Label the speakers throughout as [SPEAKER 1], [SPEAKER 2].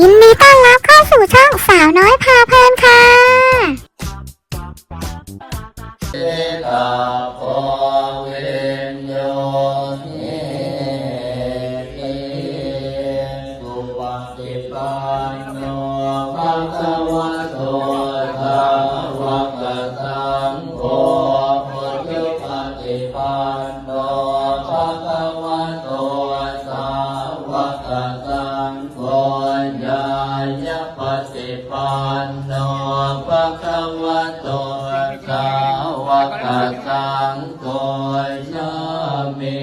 [SPEAKER 1] ยินดีต้อนรับเข้าสู่ช่องสาวน้อยพาเพลินค่ะ
[SPEAKER 2] เอตาโพ ปันโนภะคะวะโตสาวกสังโฆยามิ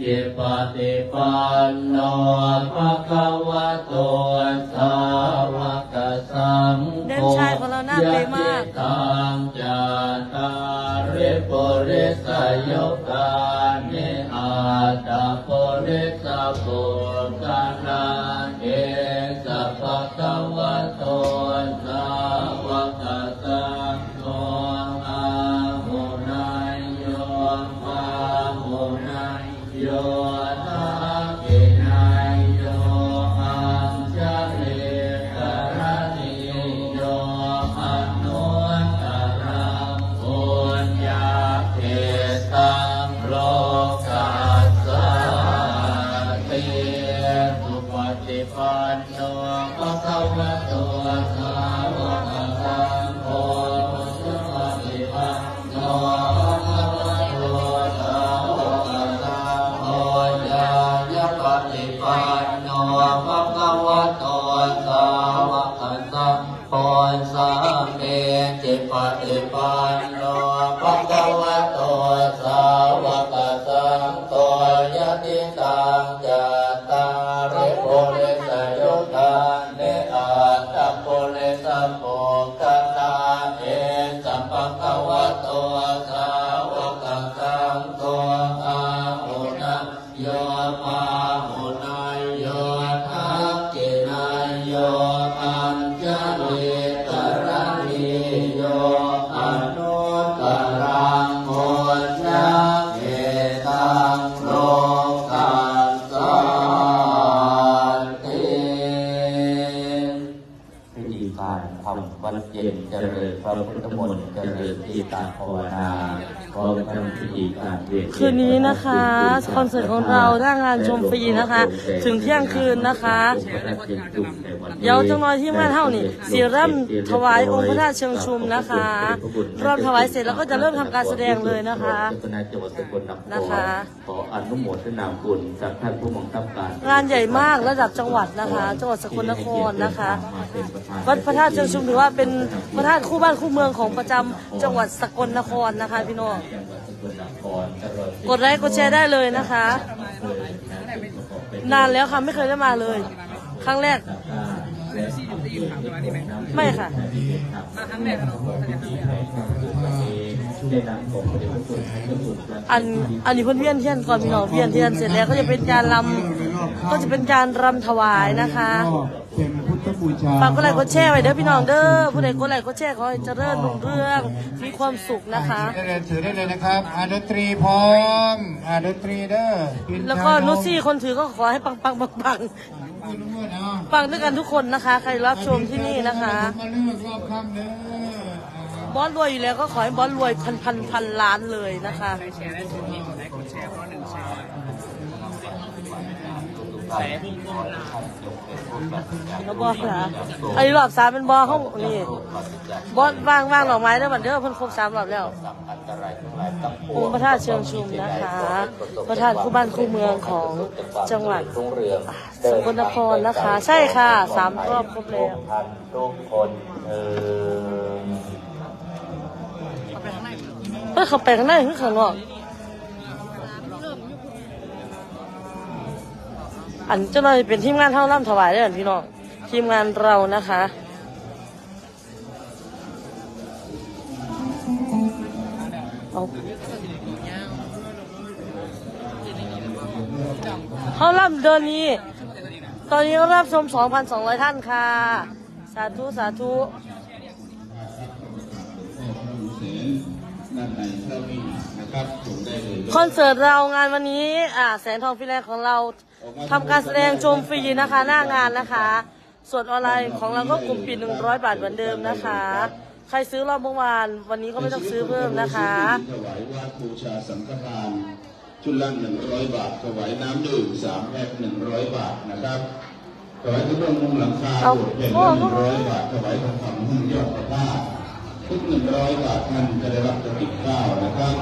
[SPEAKER 2] จิปฏิปันโนภะคะวะโตสาวกสังโฆ
[SPEAKER 3] เดินชายของเราหน้าเป๊ะมาก
[SPEAKER 2] ทางจาตาริปุริสยก การทำวัดเย็นเจริญพระพุทธมนต์เจริญที่ตาภาวนา
[SPEAKER 3] คืนนี้นะคะคอนเสิร์ตของเราหน้างานชมฟรีนะคะ ถึงเที่ยงคืนนะคะเดี๋ยวจังน้อยที่มานเท่านี่สีร่ำถวายองค์พระธาตุเชิงชุมนะคะร่ำถวายเสร็จแล้วก็จะเริ่มทำการแสดงเลยนะคะ
[SPEAKER 2] เจ้าคณะจังหวัดสกลนคร
[SPEAKER 3] นะคะ
[SPEAKER 2] ขออนุโมทนาบุญจากท่านผู้บังคับการ
[SPEAKER 3] งานใหญ่มากระดับจังหวัดนะคะ จังหวัดสกลนครนะคะวัดพระธาตุเชิงชุมถือว่าเป็นพระธาตุคู่บ้านคู่เมืองของประจำจังหวัดสกลนครนะคะพี่น้อง กดไลค์กดแชร์ได้เลยนะคะ นานแล้วค่ะไม่เคยได้มาเลย ครั้งแรก ไม่ค่ะอันอันนี้เพิ่นเวียนเทียนก่อนพี่น้องเวียนเทียนเสร็จแล้วก็จะเป็นการรำก็จะเป็นการรำถวายนะคะ
[SPEAKER 4] ก็เป็นพุทธบูชา
[SPEAKER 3] ฝากกดไลค์กดแชร์ไว้เด้อพี่น้องเด้อผู้ใดกดไลค์กดแชร์ขอให้เจริญรุ่งเรืองมีความสุขนะคะ
[SPEAKER 4] ได้เลยถือได้เลยนะครับอาดนตรีพร้อมอาดนตรีเด้อกิ
[SPEAKER 3] แล้วก็นุชซี่คนถือก็ขอให้ปังปังปังปัง
[SPEAKER 4] คุณนวดเอา
[SPEAKER 3] ปังด้วยกันทุกคนนะคะ ใครรับชมที่นี่นะคะ
[SPEAKER 4] มาเลือกรอบค่ำเด้อบ
[SPEAKER 3] อสรวยอยู่แล้วก็ขอให้บอสรวยพันพันพันล้านเลยนะคะ แล้วบอสนะอันนี้รอบสามเป็นบอสเขานี่บอสว่างว่างดอกไม้ได้บันเด้อเพิ่นครบสามรอบแล้วองค์พระธาตุเชิงชุมนะคะ พระธาตุคู่บ้านคู่เมืองของจังหวัด
[SPEAKER 2] รุ่งเรือง
[SPEAKER 3] สกลนครนะคะ ใช่ค่ะสามรอบครบแล้ว
[SPEAKER 2] ท่านทุกคนเออ
[SPEAKER 3] เพื่อเขาไปข้างในหรือข้างนอก อันเจ้าหน่อยเป็นทีมงานเท่าร่ำถวายเด้อพี่น้องทีมงานเรานะคะเอาเขาร่ำเดินนี้ ตอนนี้รับชม 2,200 ท่านค่ะ สาธุ สาธุ คอนเสิร์ตเรางานวันนี้อ่าแสงทองฟิแลนด์ของเราทำการแสดงชมฟรีนะคะ หน้างานนะคะ ส่วนออนไลน์ของเราก็กลุ่มปิด100 บาทเหมือนเดิมนะคะ ใครซื้อรอบเมื่อวาน วันนี้ก็ไม่ต้องซื้อเพิ่มนะคะ
[SPEAKER 5] ถวายวัดบูชาสังฆทาน ชุดละหนึ่งร้อยบาทถวายน้ำดื่มสามแพ็คหนึ่งร้อยบาทนะครับถวายกระเบื้องมุงหลังคา
[SPEAKER 3] เอา
[SPEAKER 5] โบสถ์เป็น
[SPEAKER 3] โอ้
[SPEAKER 5] ละหนึ่งร้อยบาทถวายทองคำหุ้มยอดพระธาตุทุกหนึ่งร้อยบาทท่านจะได้รับกระติกข้าวนะครับ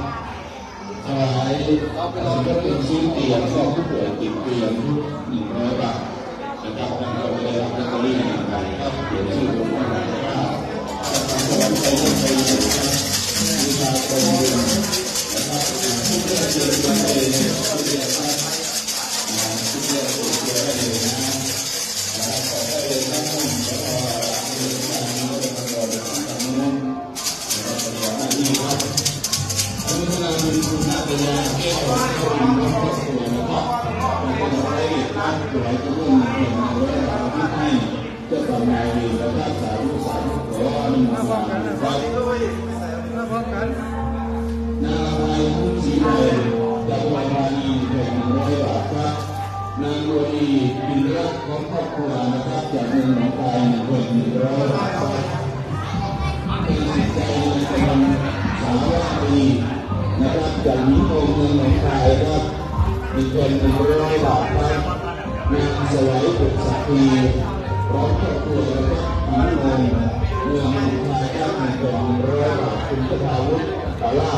[SPEAKER 5] ถวายสิ่งที่เป็นซื้อเตียงซ่อมผู้ป่วยติดเตียงทุกหนึ่งร้อยบาทนะครับท่านก็ได้รับลอตเตอรี่หนึ่งใบครับเขียนชื่อลงบนหลังคาถวายไปเรื่อยๆนะครับบูชาคนเดียวนะครับทุกเรื่องเชิญม ทนาครับนาไทยมุสีไทยดาวานีแห่งร้อยบาทครับนางโรดีปินรักของครอบครัวนะครับจากเมืองหนองคายแห่งหนึ่งร้อยบาทครับเป็นสิทธิ์ใจในกำลังสาวรีนะครับจากนิคมเมืองหนองคายครับมีเงินหนึ่งร้อยบาทครับนางสวัยปุกสักดีร้อมครอบครัวนะครับนิคม เมืองหนองคารับมีเงินหนึ่งร้อคุณประภาวุฒิตลา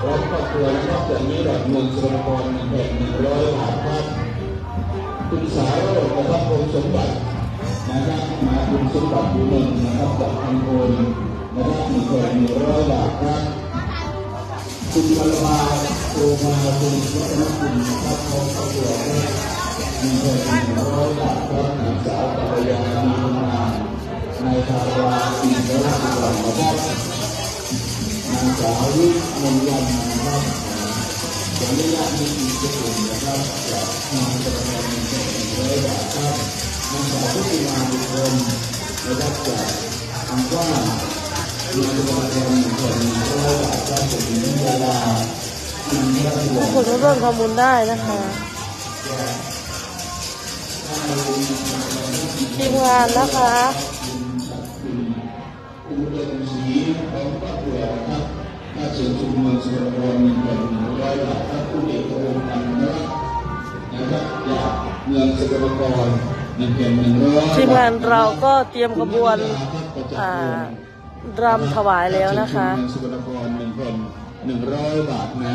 [SPEAKER 5] พร้อมครอบครัวนะครับจากนี้ดอกเมืองสุรรหนึ่งแห่งหนึ่งร้อยบาทครับคุณสาวโรจน์นะครับคุณสมบัตินะครับมาคุณสมบัติอยู่หนึ่งนะครับจากพันโคนนะครับหนึ่งแห่งหนึ่งร้อยบาทครับคุณวรวาโรมาคุณวัฒนคุณนะครับพร้อมครอบครัวครับหนึ่งแห่งหนึ่งร้อยบาทครับนางสาวกัลยาณีบุญมา นายทาวาสี่ร้อยบาทนะครับนางสาววิมลวันนะครับขออนุญาตมีอีกกลุ่มนะครับจากทางจังหวัดหนึ่งจังหนึ่งร้อยบาทครับนางสาววิมาบุญคลนะครับจากทางว่ามีจังหวัดหนึ่งจังหนึ่งร้อยบาทครับผมมีเวลาหนึ่งร้อยบาท
[SPEAKER 3] คุณร่วมทำบุญได้นะคะทีมงานนะคะ
[SPEAKER 5] ชิญชุมเมืองสุวรรณภูมิหนึ่งพันหนึ่งร้อยบาทครับคุณเอกพงศ์พันนะครับนะครับจากเมืองสกลนครหนึ่งพันหนึ่งร้อย
[SPEAKER 3] ทีมงานเราก็เตรียมขบวนรำถวายแล้วนะคะ
[SPEAKER 5] เมืองสกลนครหนึ่งพันหนึ่งร้อยบาทนะ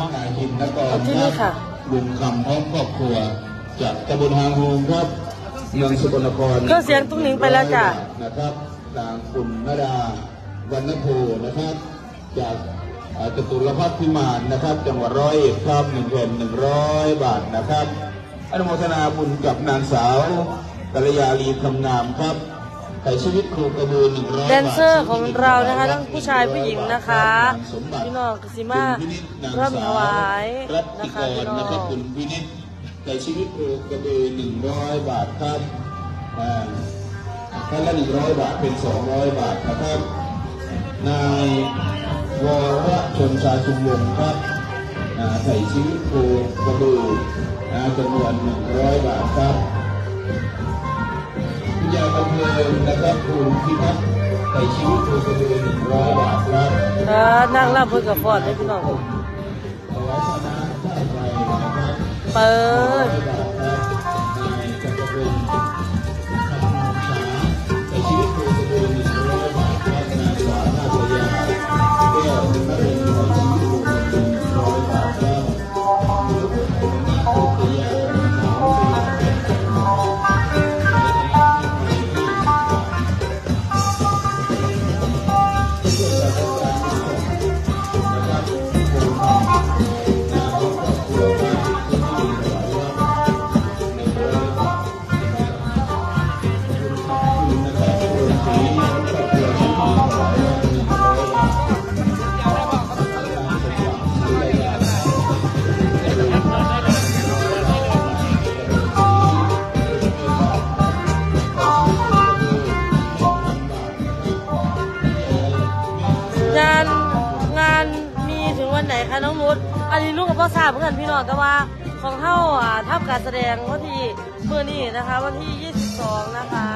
[SPEAKER 5] ป้องกายทินนคร
[SPEAKER 3] เอาที่นี่ค่ะ
[SPEAKER 5] บุญคำพร้อมครอบครัวจากตำบลหางโฮงครับเมืองสกลนคร
[SPEAKER 3] เครื่องเสียงตุ้งหนิงไปแล้วจ้ะ
[SPEAKER 5] นะครับทางคุณนดาวันนโพนะครับจาก จตุรพัฒน์พิมานนะครับ จังหวัดร้อยเอ็ดครับหนึ่งแผ่นหนึ่งร้อยบาทนะครับอนุโมทนาบุญกับนางสาวกัลยาลีคำนามครับไถ่ชีวิตครูกระบือหนึ่งร้อย
[SPEAKER 3] แดนเซอร์ของเรานะคะทั้งผู้ชายผู้หญิงนะคะพี่น้องกสิมาร่ำถวาย
[SPEAKER 5] รัต
[SPEAKER 3] นะ
[SPEAKER 5] ติก
[SPEAKER 3] คะ
[SPEAKER 5] ร
[SPEAKER 3] พี่น้อ
[SPEAKER 5] นะครับ
[SPEAKER 3] ง
[SPEAKER 5] คุณพินิจไถ่ชีวิตครูกระบือหนึ่งร้อยบาทครับอ่าท่านละหนึ่งร้อยบาทเป็นสองร้อยบาทนะครับนาย วรชนชาชุมวงศ์ครับอ่าไถ่ชีวิตครูกระบืออ่าจำนวนหนึ่งร้อยบาทครับคุณยายบันเทิงนะครับคุณพิพัฒน์ไถ่ชีวิตครูกระบือหนึ่งร้อยบาทครับ
[SPEAKER 3] เออนั่งรับเพื่อกับฟอดเลยพี่น้อง
[SPEAKER 5] ถวายชนะชาติไทยนะครับ
[SPEAKER 3] เปิด
[SPEAKER 5] ทำการแส
[SPEAKER 3] ดงวันที่
[SPEAKER 5] เมื่อนี้นะคะ วันที่ 22 นะคะ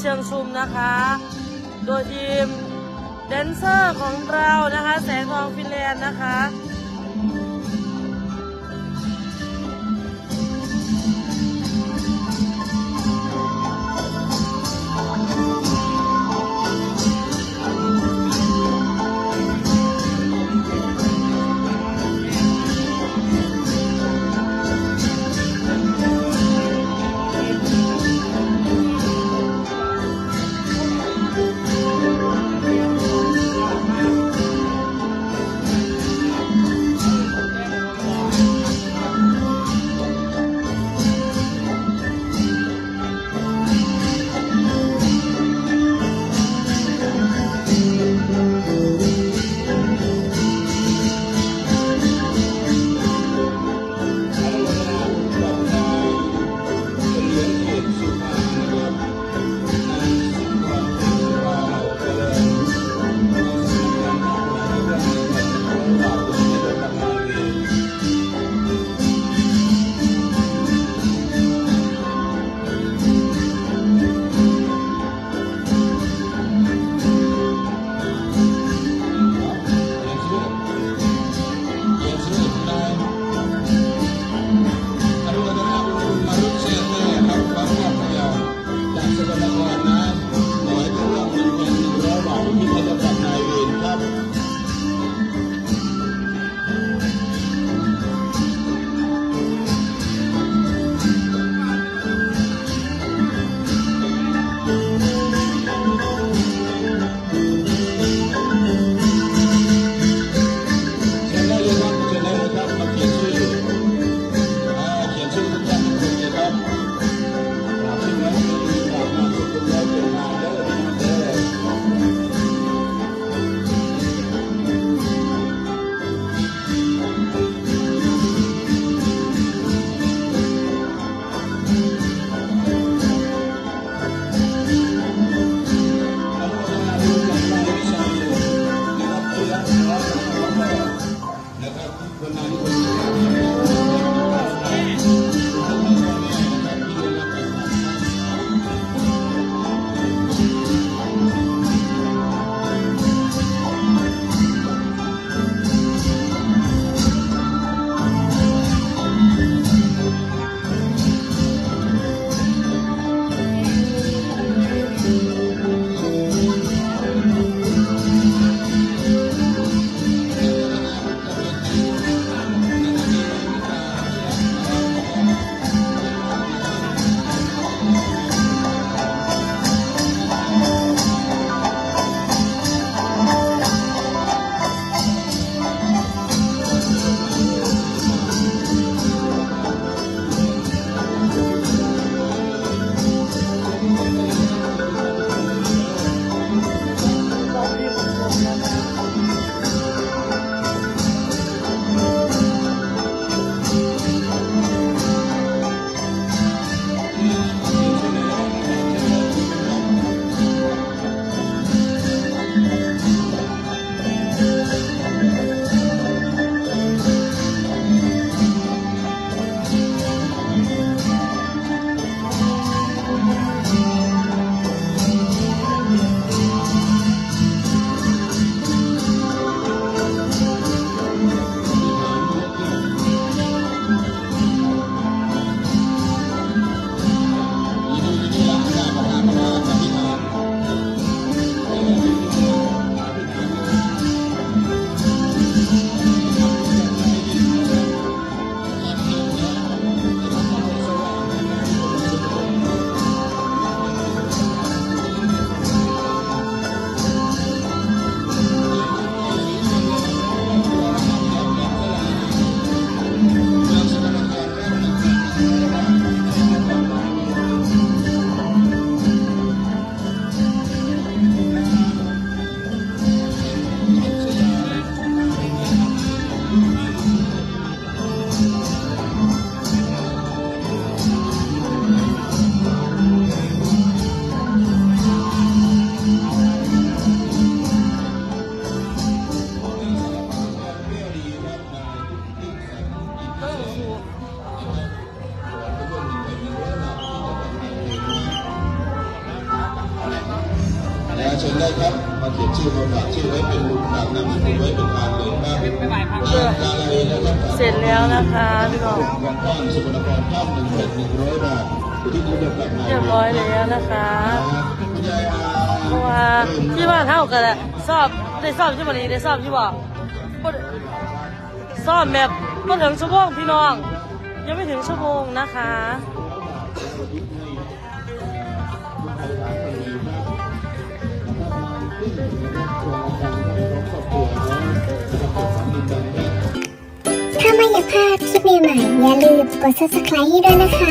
[SPEAKER 3] เชิงชุมนะ
[SPEAKER 5] คะ โดยทีมแดนเซอร์ของเรานะคะ แสงทองฟินแลนด์นะคะ
[SPEAKER 3] เรียบ
[SPEAKER 5] ร้อ
[SPEAKER 3] ย
[SPEAKER 5] แล้วนะคะเพราะว่าที่บ้านเท่ากันแหละสอบได้สอบที่วันนี้ได้สอบที่บอกบ่ได้สอบแบบไม่ถึงชั่วโมงพี่น้อง ยังไม่ถึงชั่วโมงนะคะ
[SPEAKER 1] อยากพลาดคลิปใหม่ๆอย่าลืมกด subscribe ให้ด้วยนะคะ